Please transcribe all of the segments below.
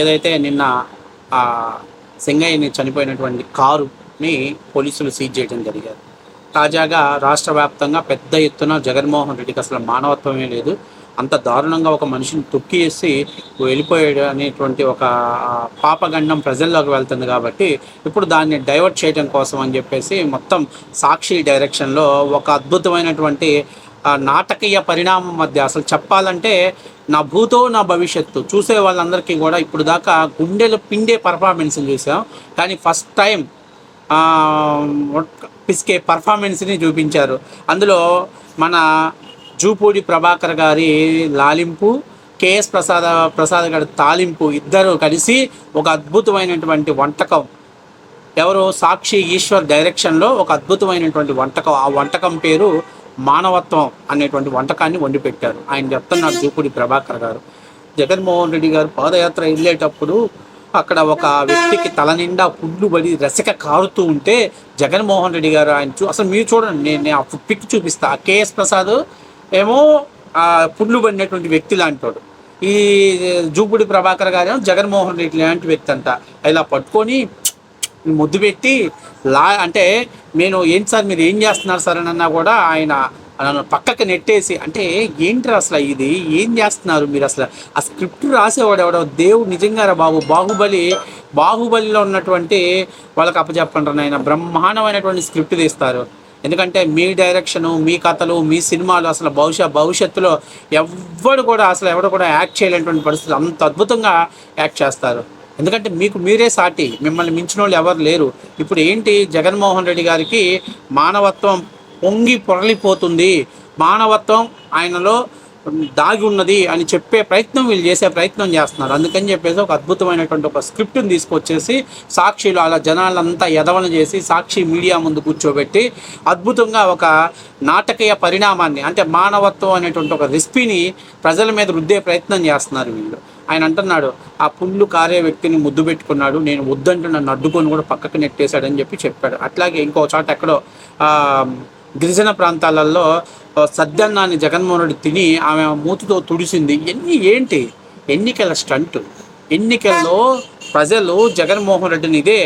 ఏదైతే నిన్న ఆ సింగయ్యని చనిపోయినటువంటి కారుని పోలీసులు సీజ్ చేయడం జరిగారు. తాజాగా రాష్ట్ర వ్యాప్తంగా పెద్ద ఎత్తున జగన్మోహన్ రెడ్డికి అసలు మానవత్వమే లేదు. అంత దారుణంగా ఒక మనిషిని తొక్కియేసి వెళ్ళిపోయాడు అనేటువంటి ఒక పాపగండం ప్రజల్లోకి వెళ్తుంది కాబట్టి ఇప్పుడు దాన్ని డైవర్ట్ చేయడం కోసం అని చెప్పేసి మొత్తం సాక్షి డైరెక్షన్లో ఒక అద్భుతమైనటువంటి నాటకీయ పరిణామం మధ్య అసలు చెప్పాలంటే నా భూతో నా భవిష్యత్తు చూసే వాళ్ళందరికీ కూడా ఇప్పుడు దాకా గుండెలు పిండే పర్ఫార్మెన్స్ చూసాం. కానీ ఫస్ట్ టైం పిసికే పర్ఫార్మెన్స్ని చూపించారు. అందులో మన జూపూడి ప్రభాకర్ గారి లాలింపు కేఎస్ ప్రసాద ప్రసాద్ గారి తాలింపు ఇద్దరు కలిసి ఒక అద్భుతమైనటువంటి వంటకం. ఎవరు సాక్షి ఈశ్వర్ డైరెక్షన్లో ఒక అద్భుతమైనటువంటి వంటకం. ఆ వంటకం పేరు మానవత్వం అనేటువంటి వంటకాన్ని వండి పెట్టారు ఆయన చెప్తున్నారు జూపూడి ప్రభాకర్ గారు. జగన్మోహన్ రెడ్డి గారు పాదయాత్ర వెళ్ళేటప్పుడు అక్కడ ఒక వ్యక్తికి తల నిండా పుళ్ళు పడి రసిక కారుతూ ఉంటే జగన్మోహన్ రెడ్డి గారు ఆయన చూ అసలు మీరు చూడండి నేను నేను ఆ పిక్ చూపిస్తా. కేఎస్ ప్రసాద్ ఏమో ఆ పుళ్ళు పడినటువంటి వ్యక్తి లాంటివాడు ఈ జూపుడి ప్రభాకర్ గారు జగన్మోహన్ రెడ్డి లాంటి వ్యక్తి అంట. ఇలా పట్టుకొని ముద్దు పెట్టి లా అంటే నేను ఏంటి సార్ మీరు ఏం చేస్తున్నారు సార్ అని అన్నా కూడా ఆయన నన్ను పక్కకి నెట్టేసి అంటే ఏంటి అసలు ఇది? ఏం చేస్తున్నారు మీరు అసలు? ఆ స్క్రిప్ట్ రాసేవాడు ఎవడో? దేవుడు నిజంగా రా బాబు. బాహుబలి బాహుబలిలో ఉన్నటువంటి వాళ్ళకి అప్పచెప్పండి ఆయన బ్రహ్మాండమైనటువంటి స్క్రిప్ట్ తీస్తారు. ఎందుకంటే మీ డైరెక్షను మీ కథలు మీ సినిమాలు అసలు భవిష్య భవిష్యత్తులో ఎవ్వడు కూడా అసలు ఎవడు కూడా యాక్ట్ చేయలేనటువంటి పరిస్థితులు అంత అద్భుతంగా యాక్ట్ చేస్తారు. ఎందుకంటే మీకు మీరే సాటి మిమ్మల్ని మించిన వాళ్ళు ఎవరు లేరు. ఇప్పుడు ఏంటి జగన్మోహన్ రెడ్డి గారికి మానవత్వం పొంగి పొరలిపోతుంది. మానవత్వం ఆయనలో దాగి ఉన్నది అని చెప్పే ప్రయత్నం వీళ్ళు చేసే ప్రయత్నం చేస్తున్నారు. అందుకని చెప్పేసి ఒక అద్భుతమైనటువంటి ఒక స్క్రిప్ట్ని తీసుకొచ్చేసి సాక్షిలో అలా జనాలంతా ఎదవన చేసి సాక్షి మీడియా ముందు కూర్చోబెట్టి అద్భుతంగా ఒక నాటకీయ పరిణామాన్ని అంటే మానవత్వం అనేటువంటి ఒక రెసిపీని ప్రజల మీద రుద్దే ప్రయత్నం చేస్తున్నారు వీళ్ళు. ఆయన అంటున్నాడు ఆ పుల్లు కారే వ్యక్తిని ముద్దు పెట్టుకున్నాడు నేను వద్దంటూ నన్ను అడ్డుకొని కూడా పక్కకు నెట్టేశాడని చెప్పి చెప్పాడు. అట్లాగే ఇంకో చోట ఎక్కడో గిరిజన ప్రాంతాలలో సద్దన్నాన్ని జగన్మోహన్ రెడ్డి తిని ఆమె మూతితో తుడిసింది. ఎన్ని ఏంటి? ఎన్నికల స్టంట్. ఎన్నికల్లో ప్రజలు జగన్మోహన్ రెడ్డిని ఇదే.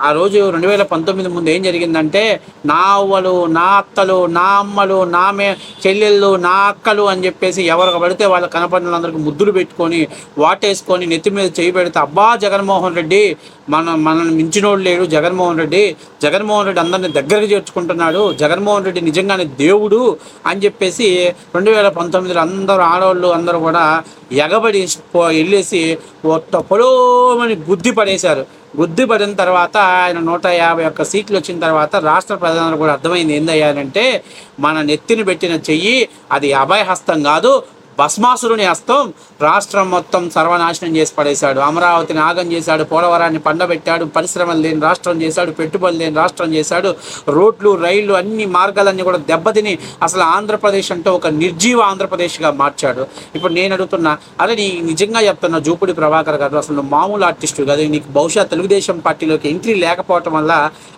ఆ రోజు రెండు వేల పంతొమ్మిది ముందు ఏం జరిగిందంటే నా అవ్వలు నా అత్తలు నా అమ్మలు నా మే చెల్లెళ్ళు నా అక్కలు అని చెప్పేసి ఎవరికి పడితే వాళ్ళ కనపడిన వాళ్ళందరికీ ముద్దులు పెట్టుకొని వాటేసుకొని నెత్తి మీద చేయి పెడితే అబ్బా జగన్మోహన్ రెడ్డి మన మనల్ని మించినోడు లేడు జగన్మోహన్ రెడ్డి. జగన్మోహన్ రెడ్డి అందరిని దగ్గరకు చేర్చుకుంటున్నాడు. జగన్మోహన్ రెడ్డి నిజంగానే దేవుడు అని చెప్పేసి రెండు వేల పంతొమ్మిదిలో అందరూ ఆడవాళ్ళు అందరూ కూడా ఎగబడి వెళ్ళేసి ఒట్ట పొలోమని గుద్ది పడేశారు. గుద్ది పడిన తర్వాత ఆయన నూట యాభై ఒక్క సీట్లు వచ్చిన తర్వాత రాష్ట్ర ప్రధానులు కూడా అర్థమైంది ఏందయ్యానంటే మన నెత్తిని పెట్టిన చెయ్యి అది అభయహస్తం కాదు భస్మాసురుని హస్తం రాష్ట్రం మొత్తం సర్వనాశనం చేసి పడేశాడు. అమరావతిని ఆగం చేశాడు. పోలవరాన్ని పండబెట్టాడు. పరిశ్రమలు లేని రాష్ట్రం చేశాడు. పెట్టుబడులు లేని రాష్ట్రం చేశాడు. రోడ్లు రైళ్ళు అన్ని మార్గాలన్నీ కూడా దెబ్బతిని అసలు ఆంధ్రప్రదేశ్ అంటే ఒక నిర్జీవ ఆంధ్రప్రదేశ్గా మార్చాడు. ఇప్పుడు నేను అడుగుతున్నా అదే నీ నిజంగా చెప్తున్నా జూపుడి ప్రభాకర్ గారు అసలు మామూలు ఆర్టిస్టు కదా నీకు బహుశా తెలుగుదేశం పార్టీలోకి ఎంట్రీ లేకపోవటం వల్ల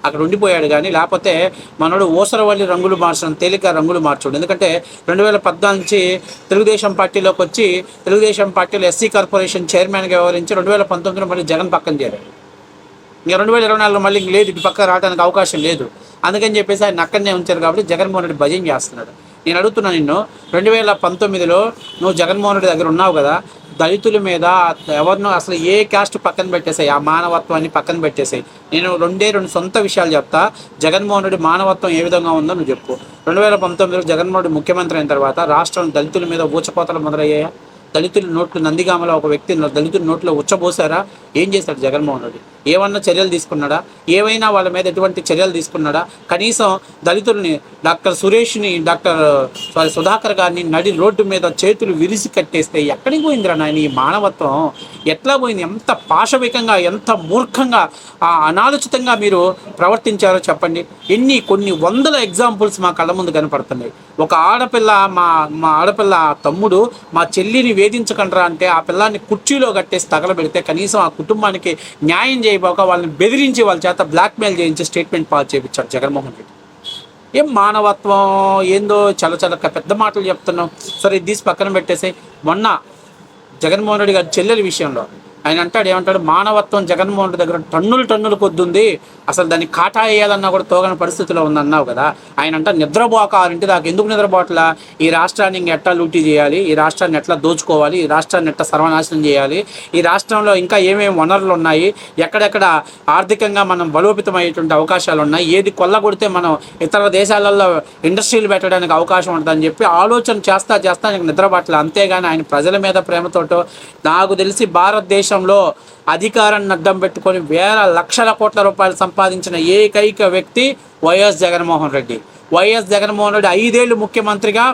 అక్కడ ఉండిపోయాడు కానీ లేకపోతే మనోడు ఓసరవల్లి రంగులు మార్చడం తేలిక రంగులు మార్చడు. ఎందుకంటే రెండు వేల పద్నాలుగు నుంచి తెలుగుదేశం పార్టీలోకి వచ్చి తెలుగుదేశం పార్టీలో ఎస్సీ కార్పొరేషన్ చైర్మన్గా వ్యవహరించి రెండు వేల పంతొమ్మిదిలో మళ్ళీ జగన్ పక్కన చేరారు ఇంకా రెండు వేల ఇరవై నాలుగులో మళ్ళీ లేదు ఇటు పక్క రావడానికి అవకాశం లేదు. అందుకని చెప్పేసి ఆయన అక్కడనే ఉంచారు కాబట్టి జగన్మోహన్ రెడ్డి భజన చేస్తున్నాడు. నేను అడుగుతున్నా నిన్ను రెండు వేల పంతొమ్మిదిలో నువ్వు జగన్మోహన్ రెడ్డి దగ్గర ఉన్నావు కదా దళితుల మీద ఎవరినో అసలు ఏ క్యాస్ట్ పక్కన పెట్టేసాయి ఆ మానవత్వాన్ని పక్కన పెట్టేసాయి నేను రెండే రెండు సొంత విషయాలు చెప్తా. జగన్మోహన్ రెడ్డి మానవత్వం ఏ విధంగా ఉందో నువ్వు చెప్పు. రెండు వేల పంతొమ్మిదిలో జగన్మోహన్ రెడ్డి ముఖ్యమంత్రి అయిన తర్వాత రాష్ట్రం దళితుల మీద ఊచపోతలు మొదలయ్యాయా? దళితుల నోట్లు నందిగామలో ఒక వ్యక్తి దళితుల నోట్లో ఉచ్చబోసారా? ఏం చేశాడు జగన్మోహన్ రెడ్డి? ఏమన్నా చర్యలు తీసుకున్నాడా? ఏవైనా వాళ్ళ మీద ఎటువంటి చర్యలు తీసుకున్నాడా? కనీసం దళితుల్ని డాక్టర్ సురేష్ని డాక్టర్ సారీ సుధాకర్ గారిని నడి రోడ్డు మీద చేతులు విరిసి కట్టేస్తే ఎక్కడికి పోయిందిరా నాయన ఈ మానవత్వం? ఎట్లా పోయింది? ఎంత పాశవికంగా ఎంత మూర్ఖంగా ఆ అనాలోచితంగా మీరు ప్రవర్తించారో చెప్పండి. ఎన్ని కొన్ని వందల ఎగ్జాంపుల్స్ మా కళ్ళ ముందు కనపడుతున్నాయి. ఒక ఆడపిల్ల మా మా ఆడపిల్ల తమ్ముడు మా చెల్లిని వేధించకండ్రా అంటే ఆ పిల్లాన్ని కుర్చీలో కట్టేసి తగలబెడితే కనీసం ఆ కుటుంబానికి న్యాయం చేయబోక వాళ్ళని బెదిరించి వాళ్ళ చేత బ్లాక్మెయిల్ చేయించి స్టేట్మెంట్ పాస్ చేయించాడు జగన్మోహన్ రెడ్డి. ఏం మానవత్వం? ఏందో చాలా చాలా పెద్ద మాటలు చెప్తున్నాం సరే తీసి పక్కన పెట్టేసి మొన్న జగన్మోహన్ రెడ్డి గారి చెల్లెల విషయంలో ఆయన అంటాడు ఏమంటాడు మానవత్వం జగన్మోహన్ రెడ్డి దగ్గర టన్నులు టన్నులు కొద్దుంది. అసలు దాన్ని కాటా వేయాలన్నా కూడా తోగని పరిస్థితిలో ఉందన్నావు కదా. ఆయన అంట నిద్రపోక ఆరింటి దాకా ఎందుకు నిద్రపోవట్లా? ఈ రాష్ట్రాన్ని ఇంక ఎట్లా లూటీ చేయాలి? ఈ రాష్ట్రాన్ని ఎట్లా దోచుకోవాలి? ఈ రాష్ట్రాన్ని ఎట్లా సర్వనాశనం చేయాలి? ఈ రాష్ట్రంలో ఇంకా ఏమేమి వనరులు ఉన్నాయి? ఎక్కడెక్కడ ఆర్థికంగా మనం బలోపేతమయ్యేటువంటి అవకాశాలు ఉన్నాయి? ఏది కొల్లగొడితే మనం ఇతర దేశాలలో ఇండస్ట్రీలు పెట్టడానికి అవకాశం ఉంటుందని చెప్పి ఆలోచన చేస్తా చేస్తా నీకు నిద్రపట్ల అంతేగాని ఆయన ప్రజల మీద ప్రేమతోటో నాకు తెలిసి భారతదేశం రాష్ట్రంలో అధికారాన్ని అడ్డం పెట్టుకొని వేల లక్షల కోట్ల రూపాయలు సంపాదించిన ఏకైక వ్యక్తి వైఎస్ జగన్మోహన్ రెడ్డి. వైఎస్ జగన్మోహన్ రెడ్డి ఐదేళ్ళు ముఖ్యమంత్రిగా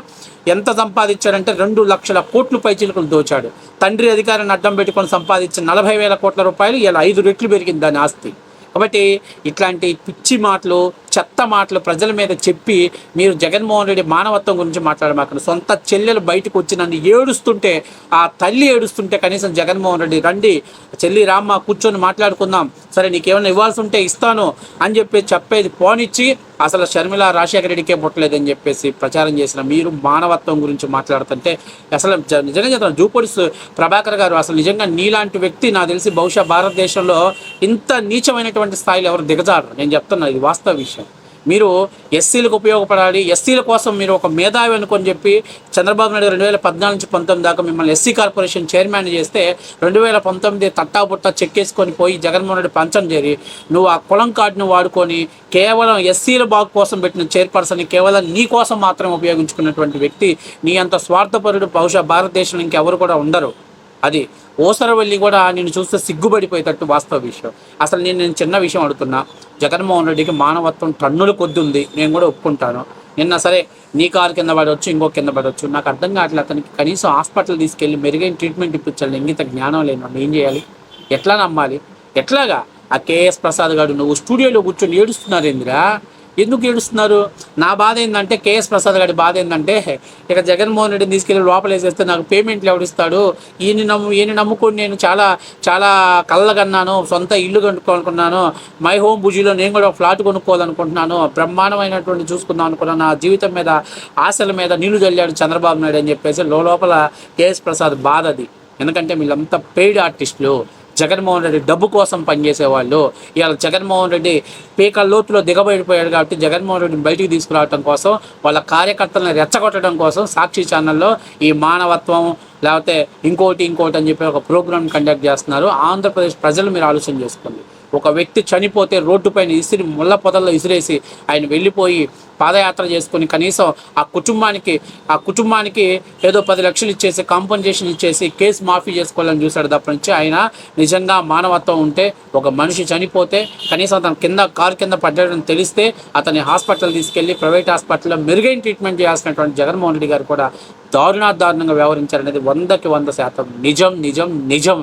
ఎంత సంపాదించాడంటే రెండు లక్షల కోట్లు పైచిలుకలు దోచాడు. తండ్రి అధికారాన్ని అడ్డం పెట్టుకొని సంపాదించిన నలభై వేల కోట్ల రూపాయలు ఇలా ఐదు రెట్లు పెరిగింది దాని ఆస్తి. కాబట్టి ఇట్లాంటి పిచ్చి మాటలు చెత్త మాటలు ప్రజల మీద చెప్పి మీరు జగన్మోహన్ రెడ్డి మానవత్వం గురించి మాట్లాడమాకండి. సొంత చెల్లెలు బయటకు వచ్చి నన్ను ఏడుస్తుంటే ఆ తల్లి ఏడుస్తుంటే కనీసం జగన్మోహన్ రెడ్డి రండి చెల్లి రామ్మ కూర్చొని మాట్లాడుకుందాం. సరే నీకేమైనా ఇవ్వాల్సి ఉంటే ఇస్తాను అని చెప్పి చెప్పేది పోనిచ్చి అసలు షర్మిల రాజశేఖర రెడ్డికే పుట్టలేదని చెప్పేసి ప్రచారం చేసిన మీరు మానవత్వం గురించి మాట్లాడుతుంటే అసలు నిజంగా చెప్తాను జూపూడి ప్రభాకర్ గారు అసలు నిజంగా నీలాంటి వ్యక్తి నాకు తెలిసి బహుశా భారతదేశంలో ఇంత నీచమైనటువంటి స్థాయిలో ఎవరు దిగజారు నేను చెప్తున్నా ఇది వాస్తవ విషయం. మీరు ఎస్సీలకు ఉపయోగపడాలి ఎస్సీల కోసం మీరు ఒక మేధావి అనుకొని చెప్పి చంద్రబాబు నాయుడు రెండు వేల పద్నాలుగు నుంచి పంతొమ్మిది దాకా మిమ్మల్ని ఎస్సీ కార్పొరేషన్ చైర్మన్ చేస్తే రెండు వేల పంతొమ్మిది తట్టాబుట్టా చెక్కేసుకొని పోయి జగన్మోహన్ రెడ్డి పంచం చేరి నువ్వు ఆ కులం కార్డును వాడుకొని కేవలం ఎస్సీల బాగు కోసం పెట్టిన చైర్పర్సన్ కేవలం నీ కోసం మాత్రం ఉపయోగించుకున్నటువంటి వ్యక్తి నీ అంత స్వార్థపరుడు బహుశా భారతదేశంలో ఇంకెవరు కూడా ఉండరు. అది ఓసరవల్లి కూడా నేను చూస్తే సిగ్గుపడిపోయేటట్టు వాస్తవ విషయం. అసలు నేను నేను చిన్న విషయం అడుగుతున్నా. జగన్మోహన్ రెడ్డికి మానవత్వం టన్నుల కొద్ది ఉంది. నేను కూడా ఒప్పుకుంటాను. నిన్న సరే నీ కారు కింద పడవచ్చు ఇంకో కింద పడవచ్చు. నాకు అర్థం కావట్లేదు. అతనికి కనీసం హాస్పిటల్ తీసుకెళ్ళి మెరుగైన ట్రీట్మెంట్ ఇప్పించాలి. ఇంగిత జ్ఞానం లేని ఏం చేయాలి? ఎట్లా నమ్మాలి? ఎట్లాగా? ఆ కేఎస్ ప్రసాద్ గారు నువ్వు స్టూడియోలో కూర్చొని ఏడుస్తున్నారు ఏందిరా ఎందుకు ఏడుస్తున్నారు? నా బాధ ఏంటంటే కేఎస్ ప్రసాద్ గారి బాధ ఏంటంటే ఇక జగన్మోహన్ రెడ్డిని తీసుకెళ్ళి లోపలేసేస్తే నాకు పేమెంట్లు ఎవడిస్తాడు? ఈయన నమ్ము ఈయన నమ్ముకొని నేను చాలా చాలా కళ్ళగన్నాను సొంత ఇల్లు కొనుక్కోవాలనుకున్నాను మై హోమ్ బుజీలో నేను కూడా ఒక ఫ్లాట్ కొనుక్కోవాలనుకుంటున్నాను బ్రహ్మాండమైనటువంటి చూసుకుందాం అనుకున్నాను నా జీవితం మీద ఆశల మీద నీళ్ళు చల్లాడు చంద్రబాబు నాయుడు అని చెప్పేసి లోపల కేఎస్ ప్రసాద్ బాధ అది. ఎందుకంటే వీళ్ళంతా పెయిడ్ ఆర్టిస్టులు జగన్మోహన్ రెడ్డి డబ్బు కోసం పనిచేసే వాళ్ళు. ఇవాళ జగన్మోహన్ రెడ్డి పీకల లోతులో దిగబడిపోయాడు కాబట్టి జగన్మోహన్ రెడ్డిని బయటికి తీసుకురావడం కోసం వాళ్ళ కార్యకర్తలను రెచ్చగొట్టడం కోసం సాక్షి ఛానల్లో ఈ మానవత్వం లేకపోతే ఇంకోటి ఇంకోటి అని చెప్పి ఒక ప్రోగ్రామ్ కండక్ట్ చేస్తున్నారు. ఆంధ్రప్రదేశ్ ప్రజలు మీరు ఆలోచన చేసుకోండి. ఒక వ్యక్తి చనిపోతే రోడ్డు పైన ఇసిరి ముళ్ళ పొదల్లో ఇసిరేసి ఆయన వెళ్ళిపోయి పాదయాత్ర చేసుకొని కనీసం ఆ కుటుంబానికి ఆ కుటుంబానికి ఏదో పది లక్షలు ఇచ్చేసి కాంపన్సేషన్ ఇచ్చేసి కేసు మాఫీ చేసుకోవాలని చూశాడు తప్ప నుంచి ఆయన నిజంగా మానవత్వం ఉంటే ఒక మనిషి చనిపోతే కనీసం అతను కింద కారు కింద పడ్డాడని తెలిస్తే అతని హాస్పిటల్ తీసుకెళ్ళి ప్రైవేట్ హాస్పిటల్లో మెరుగైన ట్రీట్మెంట్ చేయాల్సినటువంటి జగన్మోహన్ రెడ్డి గారు కూడా దారుణా దారుణంగా వ్యవహరించారనేది వందకి వంద శాతం. నిజం నిజం నిజం.